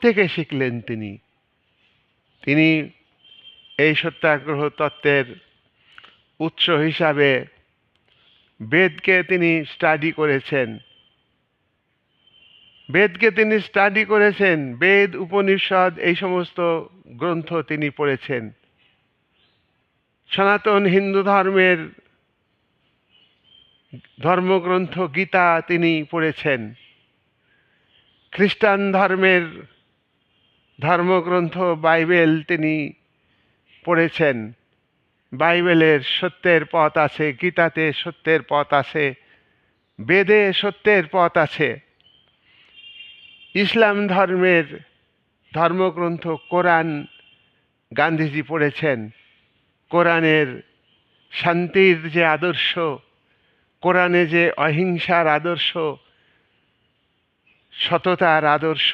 থেকে শিখলেন তিনি? তিনি এই সত্যাগ্রহ তত্ত্বের উৎস হিসাবে বেদকে তিনি স্টাডি করেছেন। বেদকে তিনি স্টাডি করেছেন। বেদ, উপনিষদ, এই সমস্ত গ্রন্থ তিনি পড়েছেন। সনাতন হিন্দু ধর্মের ধর্মগ্রন্থ গীতা তিনি পড়েছেন। খ্রিস্টান ধর্মের ধর্মগ্রন্থ, বাইবেল তিনি পড়েছেন। বাইবেলের সত্যের পথ আছে, গীতাতে সত্যের পথ আছে, বেদে সত্যের পথ আছে। ইসলাম ধর্মের ধর্মগ্রন্থ কোরআন গান্ধীজি পড়েছেন। কোরআনের শান্তির যে আদর্শ, কোরআনে যে অহিংসার আদর্শ সততার আদর্শ